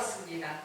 알아봤습니다.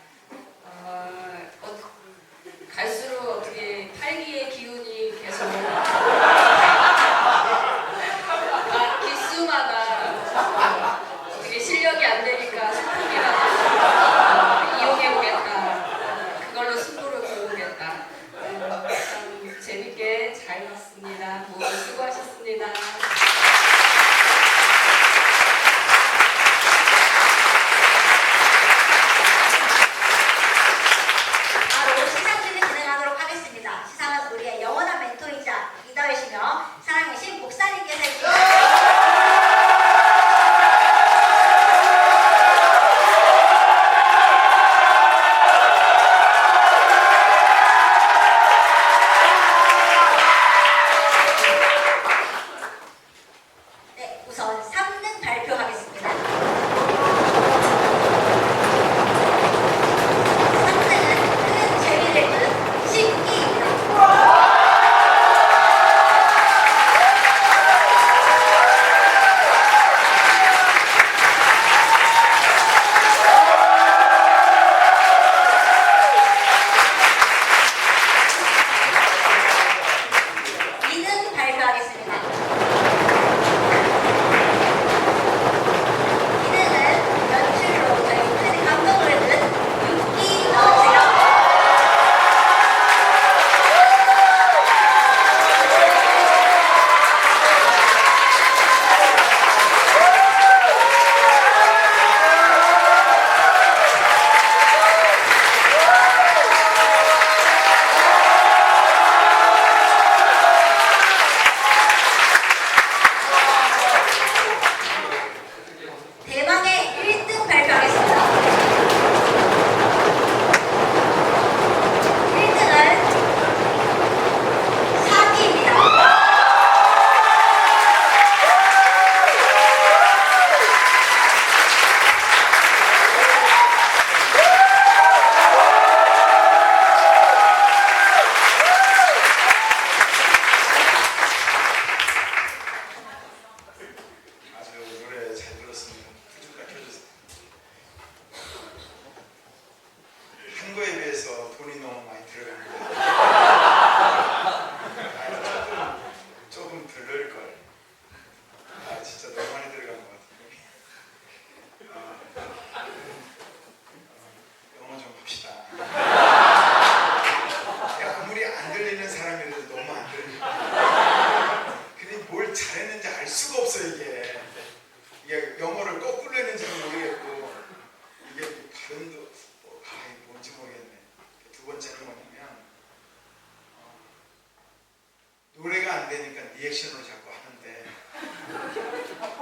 리액션으로 자꾸 하는데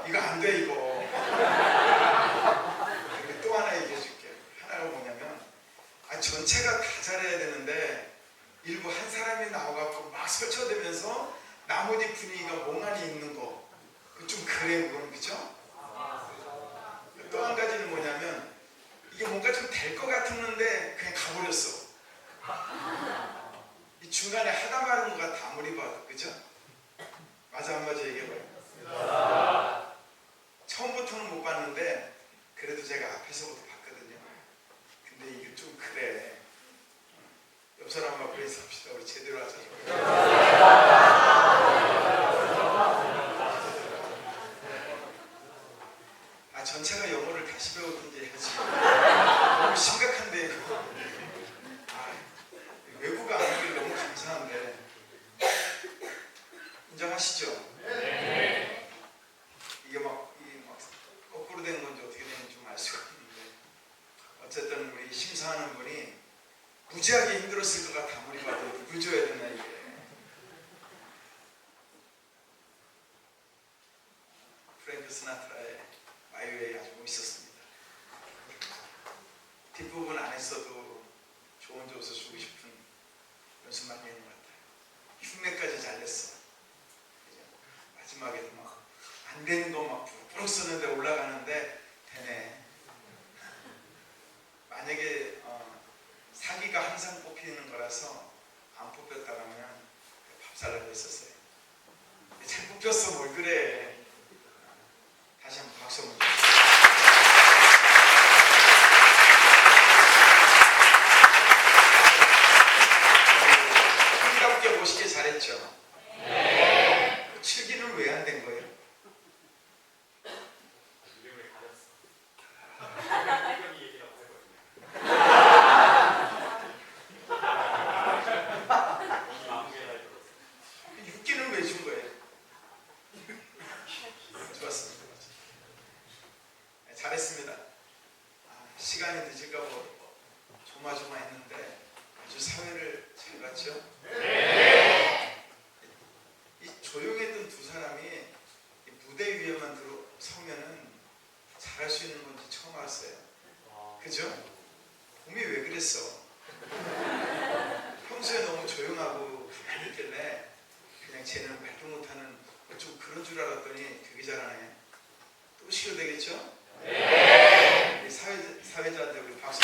이거 안 돼 이거. 또 하나 얘기해 줄게. 하나가 뭐냐면 아 전체가 다 잘해야 되는데 일부 한 사람이 나와갖고 막 설쳐대면서 나머지 분위기가 멍하니 있는 거. 그좀 그래 그건 그죠? 또 한 가지는 뭐냐면 이게 뭔가 좀 될 것 같았는데 그냥 가버렸어. 이 중간에 하다 마는 것 같아 아무리 봐도 그죠? 맞아 안 맞아 얘기해봐요. 처음부터는 못 봤는데 그래도 제가 앞에서부터 봤거든요. 근데 이게 좀 그래. 옆 사람하고 그래서 합시다. 우리 제대로 하자. 아 전체가 영어를 다시 배우든지 해야지. 너무 심각한데 이거. 아, 외국어 아는 게 너무 감사한데. 인정하시죠? 이게 막, 이게 막 거꾸로 된 건지 어떻게 되는지 좀 알 수가 없는데 어쨌든 우리 심사하는 분이 무지하게 힘들었을 것 같아 아무리 봐도 누굴 줘야 되나 이게 프랭크 스나트라의 마이웨이 아주 멋있었습니다 뒷부분 안 했어도 좋은 조서 주고 싶은 연습 많이 했는 것 같아요 흉내까지 잘 냈어? 마지막에도 막 안 되는 거막 부르륵 쓰는데 올라가는데 되네. 만약에 어, 사기가 항상 뽑히는 거라서 안 뽑혔다라면 밥 살라고 했었어요. 잘 뽑혔어 뭘 그래. 다시 한번 박수 한번 주세요. 멋있게 잘했죠. 칠기는 왜 안 된 거예요? 이름을 가렸어. 이름이 얘기라고 하거든요. 마음에 날 들었어. 육기는 왜 준 거예요? 좋았습니다. 네, 잘했습니다. 아, 시간이 늦을까 봐 조마조마했는데 아주 사회를 잘 봤죠? 이 조용했던 두 사람이 이 무대 위에만 들어 서면은 잘할 수 있는 건지 처음 알았어요. 그죠? 그랬어? 평소에 너무 조용하고 있길래 그냥 쟤는 발도 못하는 뭐좀 그런 줄 알았더니 되게 잘하네. 또 시도 되겠죠? 네. 우리 사회, 사회자한테 우리 박수.